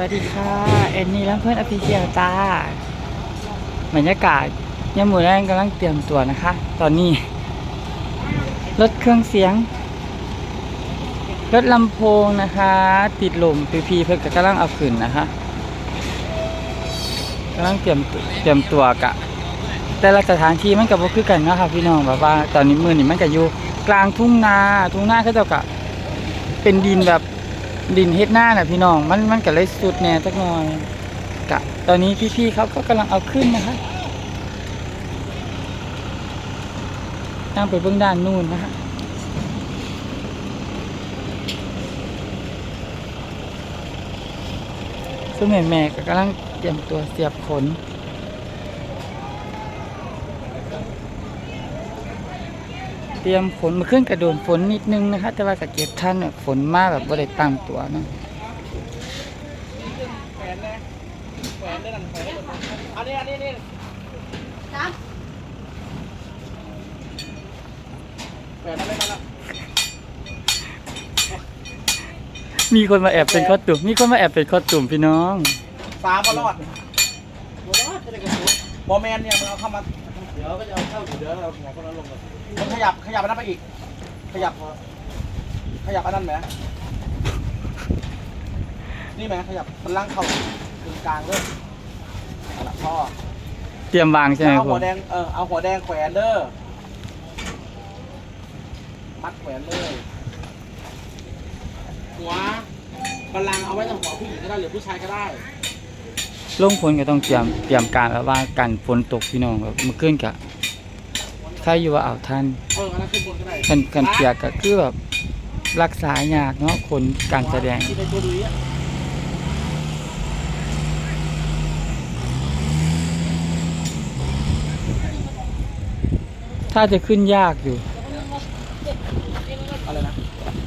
วัสดีค่ะเอ็นนี่และเพื่อนอภิเชียจ้าบรรยากาศยามหมูแรงกำลังเตรียมตัวนะคะ ตอนนี้รถเครื่องเสียงรถลำโพงนะคะ ติดลมพีพีเพื่อนกำลังเอาขึ้นนะคะกำลังเตรียมเตรียมตัวกะ แต่ละสถานที่มันกับว่าคือกันเนาะคะพี่น้องแบบว่า ตอนนี้มือนี่มันก็อยู่กลางทุ่งนาทุ่งนาเขาเจ้ากะเป็นดินแบบ ดินเฮ็ดหน้าน่ะพี่น้อง มันมันก็เลยสุดแน่จักหน่อยกะตอนนี้พี่ๆเขาก็กำลังเอาขึ้นนะคะตามไปเบื้องด้านนู่นนะคะซึ่งแม่แม่ๆก็กำลังเตรียมตัวเสียบขน เตรียมฝนมาขึ้นกระโดนฝนนิดนึงนะคะ แต่ว่าก็เก็บท่านแบบฝนมากแบบบ่ได้ตั้งตัวนะอันนี้อันนี้นี่นะมีคนมาแอบเป็นคอสตูมมีคนมาแอบเป็นคอสตูมพี่น้องสามบอลอดบอลอดจะได้กระสุนบอแมนเนี่ยมึงเอาเข้ามา ดี๋ยวก็จะเอาเข้าอยู่เดี๋ยวเราหัวคนนั้นลงก่อนมึงขยับขยับอันนั้นไปอีก ขยับ ขยับอันนั้นไหมนี่ไหมขยับมันล่างเข้าถึงกลางเลยเอาละพ่อเตรียมวางใช่ไหมเอาคุหัวณแดงเออเอาหัวแดงแขวนเด้อมัดแขวนเลย หัวบัลลังก์เอาไว้ตรงหัวผู้หญิงก็ได้หรือผู้ชายก็ได้ ลงฝนก็ต้องเตรียมเตรียมการแบบว่ากันฝนตกพี่น้องแบบเมื่อคืนกะใครอยู่ว่าเอาท่านเอออันนั้นขึ้นบนก็ได้กันกันเปียกก็คือแบบรักษายากเนาะคนการแสดงที่ในตัวดุยอะถ้าจะขึ้นยากอยู่อะไรนะ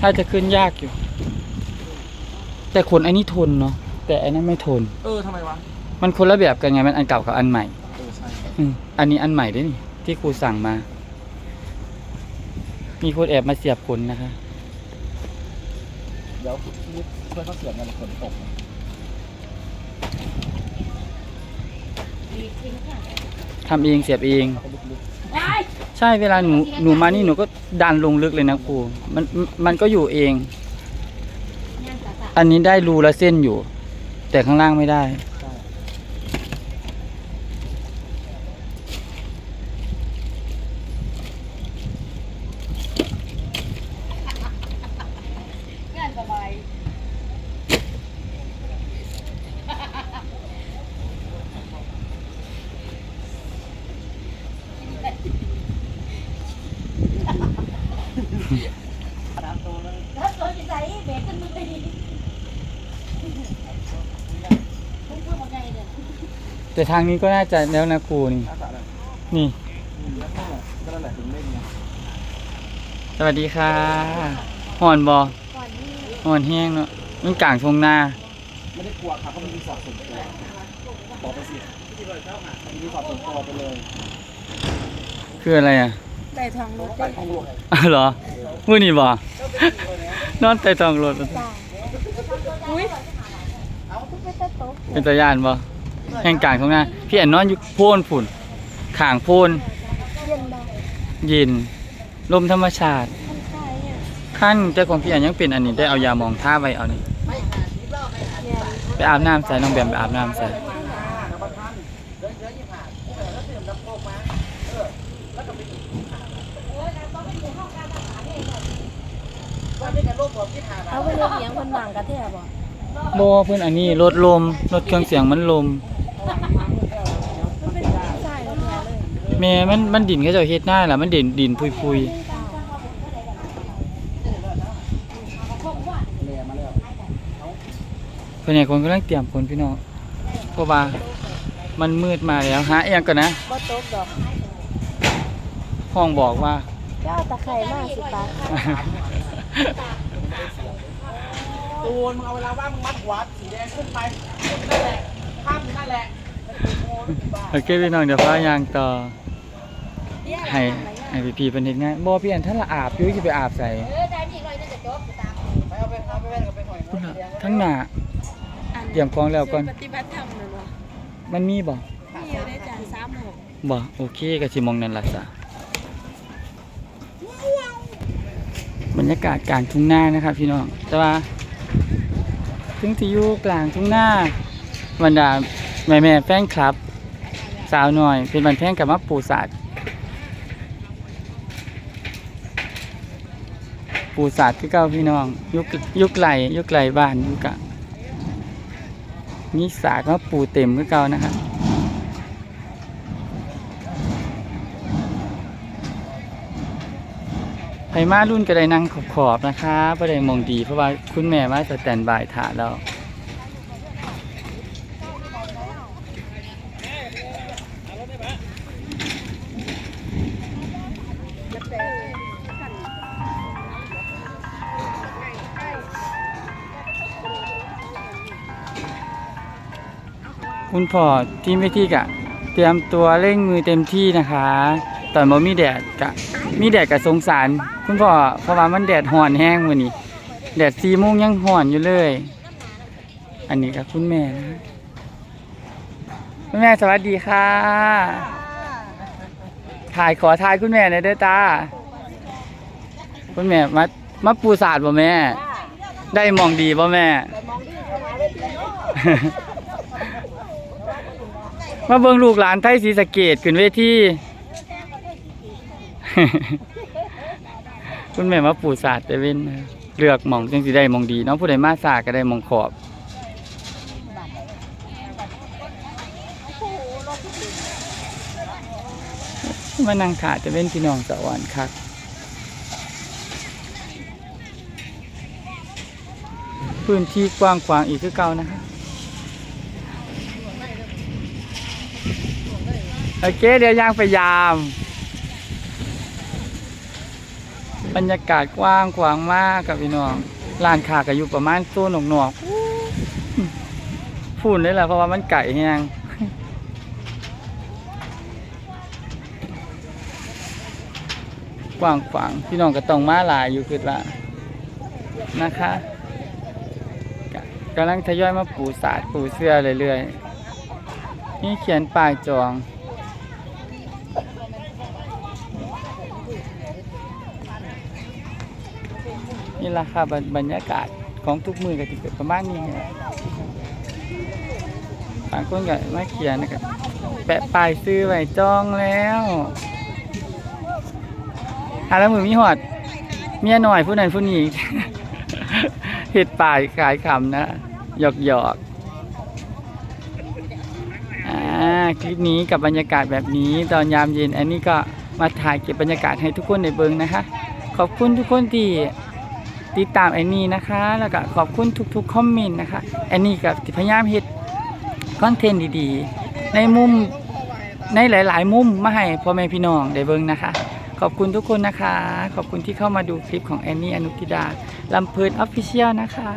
ถ้าจะขึ้นยากอยู่ แต่คนอันนี้ทนเนาะ แต่อันนั้นไม่ทน เออทำไมวะ มันคนละแบบกันไงมันอันเก่ากับอันใหม่เออใช่อืมอันนี้อันใหม่ด้วยนี่ที่ครูสั่งมา มีคนแอบมาเสียบคนนะคะ เดี๋ยวนี่เพื่อนเขาเสียงกันฝนตกทำเองเสียบเองเอาไปลึกใช่เวลาหนูหนูมานี่หนูก็ดันลงลึกเลยนะครูมันมันก็อยู่เอง อันนี้ได้รูละเส้นอยู่ แต่ข้างล่างไม่ได้ ๆใช่น้ำตัวนั้น ถ้าตัวจะใส่ เบรกขึ้นมาเลยพุ่งพุ่งมาไงเนี่ยแต่ทางนี้ก็น่าจะแล้วนะครูนี่ อาสาอะไรนี่ อืมแล้วนั่นแหละก็นั่นแหละถึงเล่นไงสวัสดีค่ะห่อนบอก่อนนี้ห่อนแห้งเนาะมันกลางทงนาไม่ได้กลัวค่ะเพราะมันมีสอบส่วนตัวบอกไปสิมันมีสอบส่วนตัวไปเลย คืออะไรอะ ได้ทางรถไปได้ห้องลูกอ้าวเหรอมือนี่บอนอนใต้ท้องรถจ้าอุ้ยเอาทุกไปตะโต๊ะเป็นตะยานบอแห่งกลางทงนาพี่แอนนอนอยู่โพนผุ่นข่างโพนเย็นบ่เย็นลมธรรมชาติท่านชายเนี่ยขั้นแต่ของพี่แอนยังเป็นอันนี้ได้เอายาหมองท่าไว้เอานี่เนี่ยไปอาบน้ำใส่น้องแบมไปอาบน้ำใส่ เอาไปเรียกเสียงคนหนังกระเทียบ่โบเพื่อนอันนี้รถลมรถเครื่องเสียงมันลมมันเป็นใช่รถแท้เลยแม่มันมันดินเขาเจะเฮ็ดหน้าล่ะมันดินดินพุยพุยแม่มาแล้วเพื่อนใหญ่คนกำลังเตรียมคนพี่น้องเพราะว่ามันมืดมาแล้วหาเอียงก่อนนะบ่ตกดอกห้องบอกว่า เจ้าตะไคร่มากสิตาค่ะ ตูนมึงเอาเวลาว่างมึงมัดหัวสีแดงขึ้นไปนั่นแหละข้ามอยู่นั่นแหละโอเคพี่น้องเดี๋ยวฟ้ายางต่อให้ให้พี่พี่ๆเป็นเฮ็ดงานบ่พี่อันท่านละอาบอยู่สิไปอาบใส่เออได้นี่เลยจะจบตามไปเอาไปเอาไปแว่นกับไปหน่อยพุ่นน่ะทั้งหน้าอันเตรียมของแล้วก่อนปฏิบัติธรรมน่ะเนาะมันมีบ่มีอยู่ได้จ้ะสามหกบ่โอเคก็สิมองนั่นล่ะจ้ะ บรรยากาศกลางทุ่งนานะครับพี่น้องแต่ว่าถึงที่อยู่กลางทุ่งนาบรรดาแม่แม่ๆแฟนคลับ สาวน้อย เป็นบันแพงกับมาปูศาสตร์ปูศาสตร์คือเก่าพี่น้อง ยุคยุคไหลยุคไหลบ้านยุกะมีศาสตร์มาปูเต็มคือเก่านะครับ ไผมารุ่นก็ได้นั่งขอบๆนะคะบ่ได้มองดีเพราะว่าคุณแม่มาสแตนบายถาแล้วคุณพ่อทีมเวทีกะ เตรียมตัวเร่งมือเต็มที่นะคะ ตอนบ่มีแดดกะมีแดดกะสงสาร คุณพ่อเพราะว่ามันแดดห่อนแห้งมื้อนี้แดด4โมงยังห่อนอยู่เลย อันนี้ก็คุณแม่นะคุณแม่สวัสดีค่ะถ่ายขอถ่ายคุณแม่หน่อยเด้อตาคุณแม่มามาปูศาสตร์บ่แม่ ได้มองดีบ่แม่ มาเบิ่งลูกหลานไทยศรีสะเกดขึ้นเวที คุณแม่มาปูศาสตร์ต่เว้นเลือกหมองจังสิได้หมองดีน้องผู้ใดมาศาส์ก็ได้หมองขอบมานั่งขาจะเว้นพี่น้องสะอ่อนคักพื้นที่กว้างขวางอีกคือเก่านะคะโอเคเดี๋ยวยางไปยาม บรรยากาศกว้างขวางมากกับพี่น้องร้านค้าก็อยู่ประมาณโซนหนกๆฝุ่นเลยแหละเพราะว่ามันไก่แห้งกว้างขวางพี่น้องก็ต้องมาหลายอยู่คือว่านะคะกะกำลังทยอยมาปูสาดปูเสื้อเรื่อยๆนี่เขียนป้ายจอง นี่แหละค่ะบรรบรรยากาศของทุกมือก็จะเป็นประมาณนี้ครับางคนก็มาเขียนนะครับแปะป้ายซื้อไว้จองแล้วหาแล้วมือมีหอด เมียหน่อยผู้นั้นผู้นี้เห็ดป้ายขายคำนะหยอกหยอกอ่าคลิปนี้กับบรรยากาศแบบนี้ตอนยามเย็น อันนี้ก็มาถ่ายเก็บบรรยากาศให้ทุกคนได้เบิงนะคะ ขอบคุณทุกคนที่ ติดตามแอนนี่นะคะ แล้วก็ขอบคุณทุกๆคอมเมนต์นะคะแอนนี่กับพยายามเฮ็ดคอนเทนต์ดีๆ ในมุมในหลายๆ มุมมาให้พ่อแม่พี่น้องได้เบิ่งนะคะ ขอบคุณทุกคนนะคะ ขอบคุณที่เข้ามาดูคลิปของแอนนี่อนุทิดาลำเพลินออฟฟิเชียลนะคะ